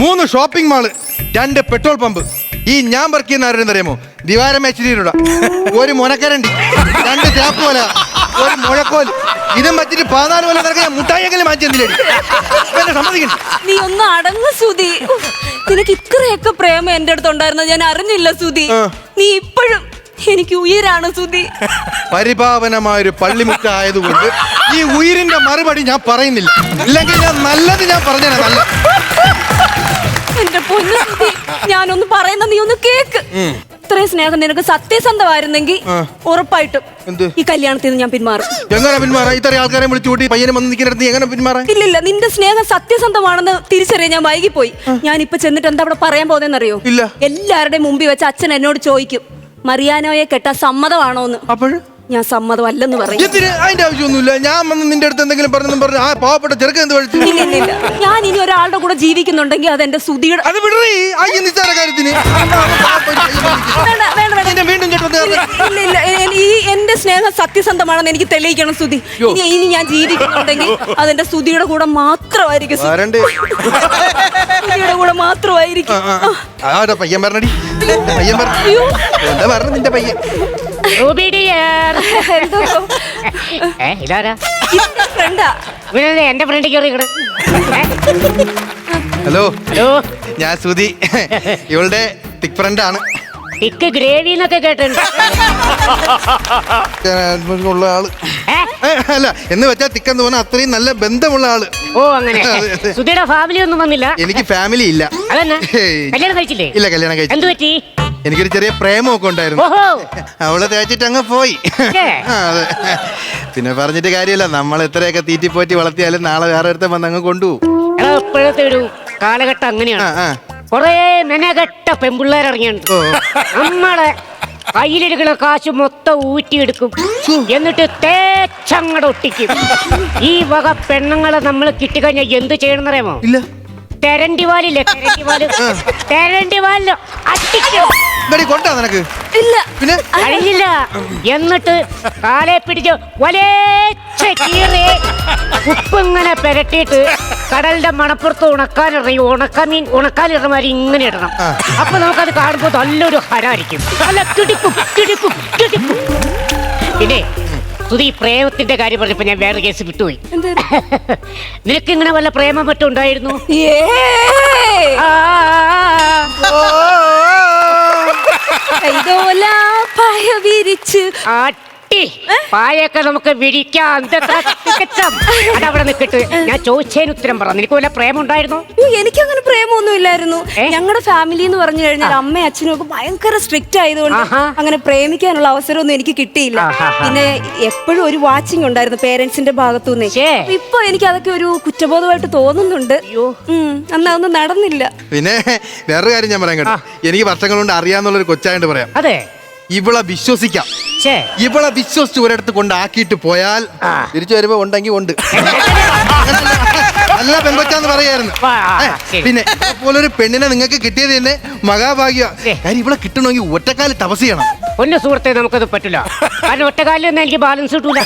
മൂന്ന് shopping mall രണ്ട് petrol pump. ഈ ഞാൻ വർക്ക് ചെയ്യുന്ന ആരുടെ അറിയാമോ? ദിവാരം മേച്ചിരിയുടെ ഒരു മുനക്കരണ്ടി രണ്ട് ചാപ്പോല ഒരു മുഴക്കോൽ. ഇതും വെച്ചിട്ട് പതിനാല് കൊല്ലം കിടക്കുന്ന മുട്ടായെങ്കിലും മാറ്റി എന്തില്ലേ എന്നെ സമ്മതിക്കണ്ട. നീ ഒന്ന് അടങ്ങ് സുധി. നിനക്ക് ഇത്രയൊക്കെ പ്രേമം എന്റെ അടുത്ത് ഉണ്ടായിരുന്നു? ഞാൻ അറിഞ്ഞില്ല സുധി. ആ. നീ ഇപ്പോഴും എനിക്ക് ഉയരാണ് സുധി. പരിപാവനമായ ഒരു പള്ളിമുറ്റ ആയതുകൊണ്ട് ഈ ഉയിരിന്റെ മറുപടി ഞാൻ പറയുന്നില്ല. ഇല്ലെങ്കിൽ ഞാൻ നല്ലത് ഞാൻ പറഞ്ഞു നല്ല എന്റെ പൊന്നു സുധി ഞാനൊന്ന് പറയുന്ന നീ ഒന്ന് കേക്ക്. ഇത്രയും സ്നേഹം നിനക്ക് സത്യസന്ധമായിരുന്നെങ്കിൽ. ഉറപ്പായിട്ടും എന്ത്? ഈ കല്യാണത്തിൽ നിന്ന് ഞാൻ പിന്മാറും. എങ്ങനെ പിന്മാറാ? ഇത്ര ആൾക്കാരെ വിളിച്ചു കൂട്ടി പയ്യനെ വന്ന് നിൽക്കുന്നിടത്ത് നീ എങ്ങനെ പിന്മാറാ? ഇല്ലില്ല നിന്റെ സ്നേഹം സത്യസന്ധമാണെന്ന് തിരിച്ചറിയാൻ ഞാൻ വൈകിപ്പോയി. ഞാൻ ഇപ്പൊ ചെന്നിട്ട് എന്താ അവിടെ പറയാൻ പോകുന്നതെന്നറിയോ? ഇല്ല. എല്ലാവരുടെയും മുമ്പിൽ വെച്ച് അച്ഛൻ എന്നോട് ചോദിക്കും മറിയാനോയെ കെട്ടാൻ സമ്മതമാണോന്ന്? അപ്പോഴും? ഞാൻ സമ്മതമല്ലെന്ന് പറയും എന്തിന് അതിന്റെ ആവശ്യമൊന്നുമില്ല ഞാൻ വന്ന് നിന്റെ അടുത്ത് എന്തെങ്കിലും പറഞ്ഞു പറഞ്ഞു ആ പാവപ്പെട്ട ചെറുക്കൻ എന്ത് വഴിച്ചു ഇല്ല ഇല്ല ഇല്ല ഞാൻ ഇനി ഒരാളുടെ കൂടെ ജീവിക്കുന്നുണ്ടെങ്കിൽ അത് എന്റെ സുധിയുടെ അത് വിടറി ആ ഈ നിസ്സാര കാര്യത്തിന് വേണ്ട വേണ്ട വേണ്ട നിന്നെ വീണ്ടും ചേട്ടൻ ഇല്ല, ഇല്ല ഇല്ല എ- ഈ എന്റെ സ്നേഹം സത്യസന്ധമാണെന്ന് എനിക്ക് തെളിയിക്കണം സുധി ഇനി ഇനി ഞാൻ ജീവിക്കുന്നുണ്ടെങ്കിൽ അതെന്റെ സുധിയുടെ കൂടെ മാത്രമായിരിക്കും സു- വരണ്ടേ സുധിയുടെ കൂടെ മാത്രമായിരിക്കും ആ, പയ്യൻ പറഞ്ഞടി പയ്യൻ പറഞ്ഞു അയ്യോ. എന്താ പറഞ്ഞു നിന്റെ പയ്യൻ റൂബി ഡിയർ. എന്തോ? ഏ, ഇതാരാ? ഇതെന്റെ ഫ്രണ്ടാ. ഇവനല്ലേ എന്റെ ഫ്രണ്ട് കയറി ഇങ്ങട്. ഏ, ഹലോ. ഹലോ. ഞാൻ സുധി ഇവളുടെ തിക് ഫ്രണ്ട് ആണ്. തിക്ക് ഗ്രേവി എന്നൊക്കെ കേട്ടിട്ടുണ്ട്. ഞാൻ ഉള്ള ആൾ. ഏ? ഏ, അല്ല എന്ന് വെച്ചാൽ തിക്കെന്ന് പറഞ്ഞാൽ അത്രയും നല്ല ബന്ധമുള്ള ആൾ. ഓ അങ്ങനെ. സുധിയുടെ ഫാമിലി ഒന്നും വന്നില്ല. എനിക്ക് ഫാമിലി ഇല്ല. അതന്നെ. ഏയ്. കല്യാണം കഴിച്ചില്ലേ? ഇല്ല കല്യാണം കഴിച്ചു എന്തു പറ്റി? എനിക്കൊരു ചെറിയ പ്രേമമൊക്കെ ഉണ്ടായിരുന്നു. ഓഹോ. അവൾ തേച്ചിട്ട് അങ്ങ് പോയി. ഏ. ആ, അതെ. പിന്നെ പറഞ്ഞിട്ട് കാര്യമില്ല. നമ്മൾ എത്രയൊക്കെ തീറ്റിപ്പോറ്റി വളർത്തിയാലും നാളെ വേറെ ഒരുത്തം വന്ന് അങ്ങ് കൊണ്ടുപോകും. എടാ ഇപ്പോഴത്തെ ഒരു കാലഘട്ടം അങ്ങനെയാണ്. ആ കൊറേ മെനകെട്ട പെമ്പിള്ളേരിറങ്ങിയുണ്ട് ഓ. നമ്മളെ കയ്യിലിരിക്കുന്ന കാശ് മൊത്തം ഊറ്റിയെടുക്കും. എന്നിട്ട് തേച്ചങ്ങടെ ഒട്ടിക്കും. ഈ വക പെണ്ണുങ്ങളെ നമ്മൾ കിട്ടിക്കഴിഞ്ഞാൽ എന്ത് ചെയ്യണം അറിയാമോ ഇല്ല. തെരണ്ടിവാലില്ലേ? തെരണ്ടിവാൽ. തെരണ്ടിവാലിൽ അടിക്കും. ഇങ്ങടി കൊണ്ടാ നിനക്ക്? ഇല്ല. പിന്നെ? കഴിഞ്ഞില്ല എന്നിട്ട് കാലെ പിടിച്ച് വലേച്ച കീറി ഉപ്പിങ്ങനെ പെരട്ടിയിട്ട് കടലിന്റെ മണപ്പുറത്ത് ഉണക്കാനിറങ്ങി ഉണക്കമീൻ ഉണക്കാനിടുന്ന മാതിരി ഇങ്ങനെ ഇടണം. അപ്പൊ നമുക്കത് കാണുമ്പോൾ നല്ലൊരു ഹരായിരിക്കും. നല്ല കിടിക്കും കിടിക്കും കിടിക്കും പിന്നെ സുധി പ്രേമത്തിന്റെ കാര്യം പറഞ്ഞപ്പോ ഞാൻ വേറെ കേസ് വിട്ടുപോയി? നിനക്ക് ഇങ്ങനെ വല്ല പ്രേമം മറ്റും ഉണ്ടായിരുന്നു? കൈതോല പായ വിരിച്ച്. ആ, അട്ടി പായൊക്കെ നമുക്ക് വിരിക്കാം. അതവിടെ നിൽക്കട്ട് ഞാൻ ചോദിച്ചതിന് ഉത്തരം പറഞ്ഞു. എനിക്ക് വല്ല പ്രേമം ഉണ്ടായിരുന്നു എനിക്ക് അങ്ങനെ പ്രേമൊന്നും ഇല്ലായിരുന്നു ഞങ്ങളുടെ ഫാമിലി എന്ന് പറഞ്ഞു കഴിഞ്ഞാൽ അമ്മയും അച്ഛനും ഒക്കെ ഭയങ്കര സ്ട്രിക്റ്റ് ആയതുകൊണ്ട്. അങ്ങനെ പ്രേമിക്കാനുള്ള അവസരമൊന്നും എനിക്ക് കിട്ടിയില്ല. പിന്നെ എപ്പോഴും ഒരു വാച്ചിങ് ഉണ്ടായിരുന്നു പേരൻസിന്റെ ഭാഗത്തു നിന്ന് ഇപ്പൊ എനിക്ക് അതൊക്കെ ഒരു കുറ്റബോധമായിട്ട് തോന്നുന്നുണ്ട്. അന്ന് അതൊന്നും ഒന്നും നടന്നില്ല. പിന്നെ വേറൊരു കാര്യം ഞാൻ പറയാം കേട്ടോ. എനിക്ക് വർഷങ്ങൾ കൊണ്ട് അറിയാന്നുള്ള ഒരു കൊച്ചായിട്ട് പറയാം. അതെ. ഇവളെ വിശ്വസിക്കാം. ഇവളെ വിശ്വസിച്ച് ഒരിടത്ത് കൊണ്ട് ആക്കിയിട്ട് പോയാൽ തിരിച്ചു വരുമ്പോ ഉണ്ടെങ്കിൽ ഉണ്ട്. നല്ല പെങ്കൊച്ചാന്ന് പറയായിരുന്നു. പിന്നെ പോലൊരു പെണ്ണിനെ നിങ്ങൾക്ക് കിട്ടിയത് തന്നെ മഹാഭാഗ്യ. കാര്യം ഇവളെ കിട്ടണമെങ്കിൽ ഒറ്റക്കാൽ തപസ് ചെയ്യണം. പൊന്നു സുഹൃത്തെ നമുക്കത് പറ്റില്ല. കാരണം ഒറ്റക്കാലിൽ ഒന്നും എനിക്ക് ബാലൻസ് കിട്ടൂല.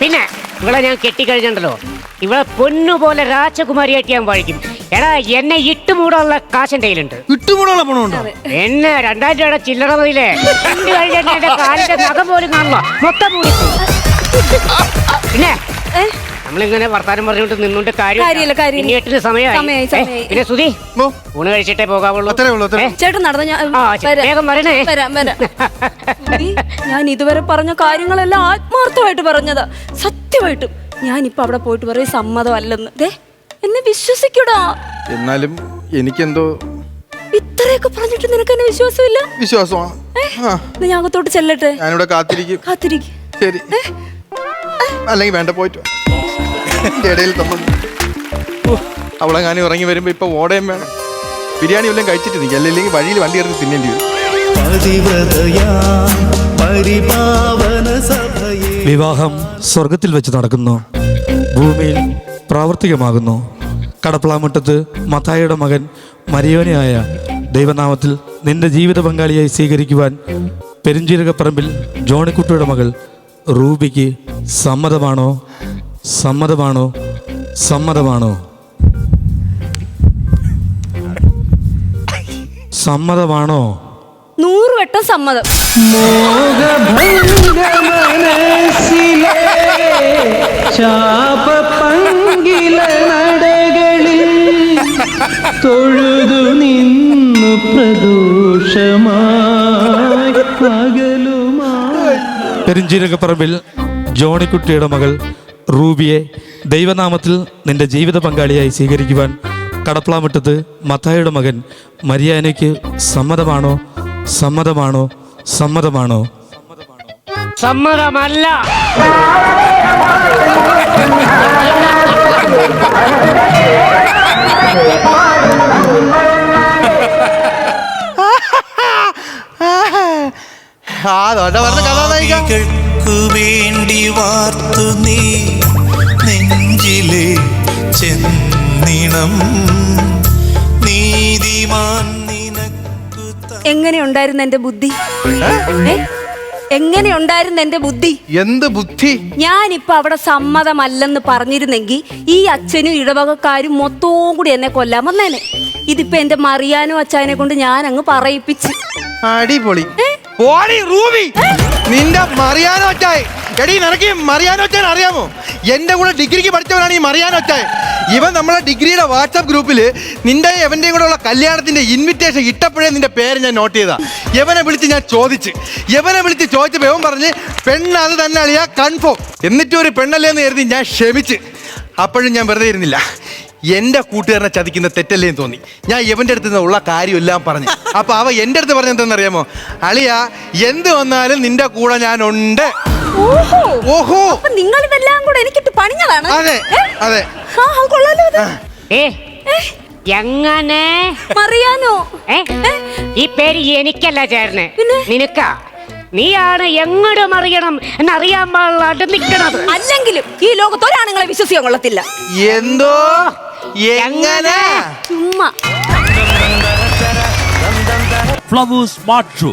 പിന്നെ ഇവളെ ഞാൻ കെട്ടിക്കഴിഞ്ഞുണ്ടല്ലോ ഇവളെ പൊന്നുപോലെ രാജകുമാരിയായിട്ട് ഞാൻ വഴിക്കും. എടാ എന്നെ ഇട്ടുമൂടുള്ള കാശ് എന്റെ കയ്യിലുണ്ട് ഇട്ടുകൂടാനുള്ള പണമുണ്ടോ എന്നെ രണ്ടായിരം രൂപയുടെ ചില്ലറ മതിയില്ലേ? എന്റെ കാലിന്റെ നഖം പോലും കാണില്ല മൊത്തം മൂടി. പിന്നെ? നമ്മളിങ്ങനെ വർത്താനം പറഞ്ഞുകൊണ്ട് നിന്നുകൊണ്ട് കാര്യമില്ല, കാര്യമില്ല. സമയമായി. ഏ. പിന്നെ സുധി ഓ, ഊണ് കഴിച്ചിട്ടേ പോകാവുള്ളൂ. അത്രേ ഉള്ളൂ, അത്രേ ഏ, ചേട്ടൻ നടന്ന? ഞാൻ ആ, ശരി. വരാം. വേഗം വരണേ. വരാം വരാം. ഞാൻ ഇതുവരെ പറഞ്ഞ കാര്യങ്ങളെല്ലാം ആത്മാർത്ഥമായിട്ട് പറഞ്ഞതാ. സത്യമായിട്ടും. ഞാനിപ്പോ ഇപ്പൊ അവിടെ പോയിട്ട് പറയും സമ്മതം അല്ലെന്ന് ദേ എന്നെ വിശ്വസിക്കൂടാ. എന്നാലും എനിക്കെന്തോ ഇത്രയൊക്കെ പറഞ്ഞിട്ട് നിനക്ക് എന്നെ വിശ്വാസമില്ല? വിശ്വാസമാണ്. ആ. എന്നാ ഞാൻ അകത്തോട്ട് ചെല്ലട്ടെ? ഞാനിവിടെ കാത്തിരിക്കും. കാത്തിരിക്കും. ശരി. അല്ലെങ്കിൽ വേണ്ട പോയിട്ട് വാ. ഇതിന്റെ ഇടയിൽ നമ്മൾ അവളെങ്ങാനും ഇറങ്ങി വരുമ്പോ ഇപ്പൊ ഓടയും വേണം. ബിരിയാണി വല്ലതും കഴിച്ചിട്ട് നിൽക്കുക അല്ലെങ്കിൽ വഴിയിൽ വണ്ടി ഇറങ്ങി തിന്നേണ്ടി വരും. പതിവ്രതയാ പരിപാവന സഭയെ. വിവാഹം സ്വർഗത്തിൽ വെച്ച് നടക്കുന്നു. ഭൂമിയിൽ പ്രാവർത്തികമാകുന്നു. കടപ്പളാമുട്ടത്ത് മത്തായിയുടെ മകൻ മരിയോനയായ ദൈവനാമത്തിൽ നിന്റെ ജീവിത പങ്കാളിയായി സ്വീകരിക്കുവാൻ പെരുഞ്ചീരകപ്പറമ്പിൽ ജോണിക്കുട്ടിയുടെ മകൾ റൂബിക്ക് സമ്മതമാണോ? സമ്മതമാണോ? സമ്മതമാണോ? സമ്മതമാണോ? നൂറ് വട്ടം സമ്മതം. തൊഴുതു നിന്നു പ്രദോഷമായി പെരിഞ്ചീരകപ്പറമ്പിൽ ജോണിക്കുട്ടിയുടെ മകൾ റൂബിയെ ദൈവനാമത്തിൽ നിന്റെ ജീവിത പങ്കാളിയായി സ്വീകരിക്കുവാൻ കടപ്ലാമുറ്റത്ത് മത്തായുടെ മകൻ മരിയാനയ്ക്ക് സമ്മതമാണോ? സമ്മതമാണോ? സമ്മതമാണോ? സമ്മതമല്ല. വാർത്തു നീ നെഞ്ചിലെ ചെന്നിണം. നീതിമാൻ നിനക്കു ത- എങ്ങനെയുണ്ടായിരുന്നു എന്റെ ബുദ്ധി? ഏ? എങ്ങനെയുണ്ടായിരുന്നു എന്റെ ബുദ്ധി? എന്ത് ബുദ്ധി? ഞാനിപ്പോ അവിടെ സമ്മതമല്ലെന്ന് പറഞ്ഞിരുന്നെങ്കിൽ ഈ അച്ഛനും ഇടവകക്കാരും മൊത്തവും കൂടി എന്നെ കൊല്ലാൻ വന്നേനെ. ഇതിപ്പോ എന്റെ മറിയാനും അച്ഛനെ കൊണ്ട് ഞാൻ അങ്ങ് പറയിപ്പിച്ച്. അടിപൊളി. പോടി റൂബി. നിന്റെ മറിയാനോ അച്ചായ് എടി നിനക്ക് ഈ മറിയാനോ അച്ചാൻ അറിയാമോ? എന്റെ കൂടെ ഡിഗ്രിക്ക് പഠിച്ചവനാണ് ഈ മറിയാനോ അച്ചായ് ഇവൻ നമ്മളെ ഡിഗ്രിയുടെ വാട്സാപ്പ് ഗ്രൂപ്പിൽ നിന്റെ എവന്റെയും കൂടെ ഉള്ള കല്യാണത്തിന്റെ ഇൻവിറ്റേഷൻ ഇട്ടപ്പോഴേ നിന്റെ പേര് ഞാൻ നോട്ട് ചെയ്താ യവനെ വിളിച്ച് ഞാൻ ചോദിച്ച്. യവനെ വിളിച്ച് ചോദിച്ചപ്പോൾ എവൻ പറഞ്ഞ് പെണ്ണ് അത് തന്നെ അളിയാ കൺഫേം എന്നിട്ടും ഒരു പെണ്ണല്ലേ എന്ന് കരുതി ഞാൻ ക്ഷമിച്ച്. അപ്പോഴും ഞാൻ വെറുതെ ഇരുന്നില്ല. എന്റെ കൂട്ടുകാരനെ ചതിക്കുന്ന തെറ്റല്ലേന്ന് തോന്നി. ഞാൻ ഇവന്റെ അടുത്ത് നിന്ന് ഉള്ള കാര്യമെല്ലാം പറഞ്ഞു. അപ്പോൾ അവ എന്റെ അടുത്ത് പറഞ്ഞെന്താണെന്ന് അറിയാമോ അളിയ എന്ത് വന്നാലും നിന്റെ കൂടെ ഞാനുണ്ട്. ഓഹോ. ഓഹോ. അപ്പൊ നിങ്ങൾ ഇതെല്ലാം കൂടെ എനിക്കിട്ട് പണിഞ്ഞതാണ്? അതെ അതെ. ആ, അത് കൊള്ളാലോ അത്. ഏ എങ്ങനെ? മറിയാനോ. ഈ പേര് എനിക്കല്ല ചേർന്ന് നിനക്ക. നീയാണ് എങ്ങോട്ടും അറിയണം എന്നറിയാൻ പാടില്ലാണ്ട് നിൽക്കണത് അല്ലെങ്കിലും ഈ ലോകത്ത് ഒരാണുങ്ങളെ വിശ്വസിക്കാൻ കൊള്ളത്തില്ല. എന്തോ? എങ്ങനെ? ചുമ്മാ. Flowers smart show